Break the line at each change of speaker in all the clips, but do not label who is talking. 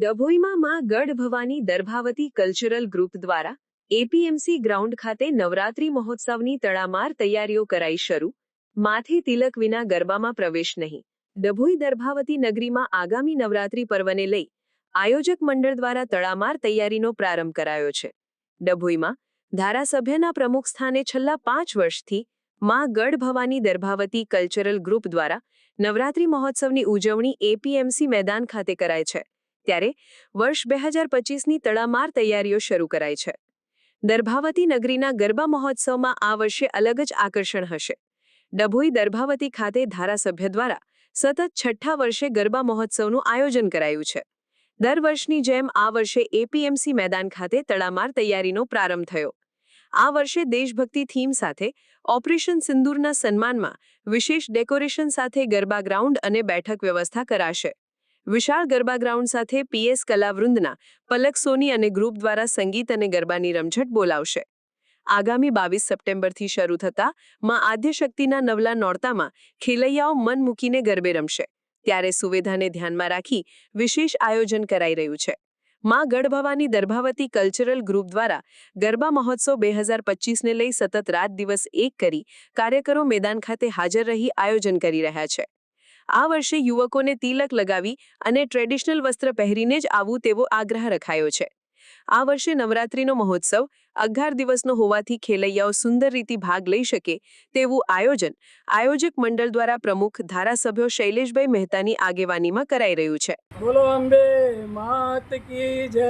ડભોઈમાં માં Garh Bhavani Darbhavati cultural group દ્વારા APMC ground ખાતે નવરાત્રી મહોત્સવની તડામાર તૈયારીઓ કરાઈ શરૂ. માથે તિલક વિના ગરબામાં પ્રવેશ નહીં. ડભોઈ દર્ભાવતી નગરીમાં આગામી નવરાત્રી પર્વને લઈ આયોજક મંડળ દ્વારા તડામાર તૈયારીનો પ્રારંભ કરાયો છે. ડભોઈમાં ધારાસભ્યના પ્રમુખ સ્થાને છેલ્લા પાંચ વર્ષથી માં ગઢ ભવાની દર્ભાવતી કલ્ચરલ ગ્રુપ દ્વારા નવરાત્રી મહોત્સવની ઉજવણી એપીએમસી મેદાન ખાતે કરાય છે. ત્યારે વર્ષ બે હજાર પચીસની તડામાર તૈયારીઓ શરૂ કરાઈ છે. દર્ભાવતી નગરીના ગરબા મહોત્સવમાં આ વર્ષે અલગ જ આકર્ષણ હશે. ડભોઈ દર્ભાવતી ખાતે ધારાસભ્ય દ્વારા સતત છઠ્ઠા વર્ષે ગરબા મહોત્સવનું આયોજન કરાયું છે. દર વર્ષની જેમ આ વર્ષે એપીએમસી મેદાન ખાતે તડામાર તૈયારીનો પ્રારંભ થયો. આ વર્ષે દેશભક્તિ થીમ સાથે ઓપરેશન સિંદૂરના સન્માનમાં વિશેષ ડેકોરેશન સાથે ગરબા ગ્રાઉન્ડ અને બેઠક વ્યવસ્થા કરાશે. વિશાળ ગરબા ગ્રાઉન્ડ સાથે પીએસ કલાવૃંદના પલક સોની અને ગ્રુપ દ્વારા સંગીત અને ગરબાની રમઝટ બોલાવશે. આગામી બાવીસ સપ્ટેમ્બરથી શરૂ થતા માં આદ્યશક્તિના નવલા નોરતામાં ખેલૈયાઓ મન મૂકીને ગરબે રમશે. ત્યારે સુવિધાને ધ્યાનમાં રાખી વિશેષ આયોજન કરાઈ રહ્યું છે. માં ગઢભવાની દર્ભાવતી કલ્ચરલ ગ્રુપ દ્વારા ગરબા મહોત્સવ બે હજાર પચીસને લઈ સતત રાત દિવસ એક કરી કાર્યકરો મેદાન ખાતે હાજર રહી આયોજન કરી રહ્યા છે. આ વર્ષે યુવકોને તિલક લગાવી અને ટ્રેડિશનલ વસ્ત્ર પહેરીને જ આવવું તેવો આગ્રહ રખાયો છે. આ વર્ષે નવરાત્રીનો મહોત્સવ અગિયાર દિવસનો હોવાથી ખેલૈયાઓ સુંદર રીતે ભાગ લઈ શકે તેવું આયોજન આયોજક મંડળ દ્વારા પ્રમુખ ધારાસભ્યો શૈલેષભાઈ મહેતાની આગેવાનીમાં કરાઈ રહ્યું છે.
બોલો અંબે, માત કી જય.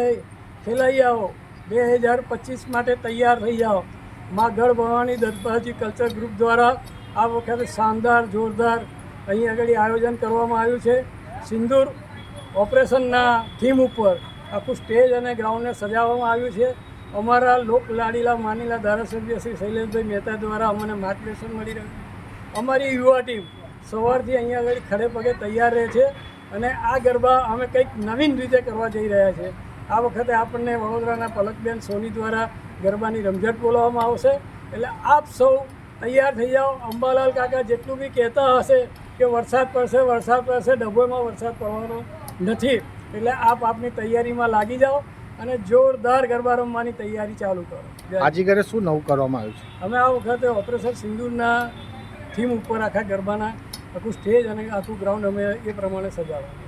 ખેલૈયાઓ, બે હજાર પચીસ માટે તૈયાર થઈ જાઓ. માં ગઢ ભવાની દત્તભાજી કલ્ચર ગ્રુપ દ્વારા આ વખતે શાનદાર, જોરદાર અહીં આગળ આયોજન કરવામાં આવ્યું છે. સિંદૂર ઓપરેશનના થીમ ઉપર આખું સ્ટેજ અને ગ્રાઉન્ડને સજાવવામાં આવ્યું છે. અમારા લોક લાડીલા માનીલા ધારાસભ્ય શ્રી શૈલેષભાઈ મહેતા દ્વારા અમને માર્ગદર્શન મળી રહ્યું અમારી યુવા ટીમ સવારથી અહીંયા આગળ ખડે પગે તૈયાર રહે છે અને આ ગરબા અમે કંઈક નવીન રીતે કરવા જઈ રહ્યા છે. આ વખતે આપણને વડોદરાના પલકબેન સોની દ્વારા ગરબાની રમઝટ બોલાવવામાં આવશે. એટલે આપ સૌ તૈયાર થઈ જાઓ. અંબાલાલ કાકા જેટલું બી કહેતા હશે કે વરસાદ પડશે વરસાદ પડશે ડભોઈમાં વરસાદ પડવાનો નથી. એટલે આપ આપની તૈયારીમાં લાગી જાઓ અને જોરદાર ગરબા રમવાની તૈયારી ચાલુ કરો.
આજે ઘરે શું નવું કરવામાં આવ્યું છે?
અમે આ વખતે ઓપરેશન સિંદૂરના થીમ ઉપર આખા ગરબાના આખું સ્ટેજ અને આખું ગ્રાઉન્ડ અમે એ પ્રમાણે સજાવવાનું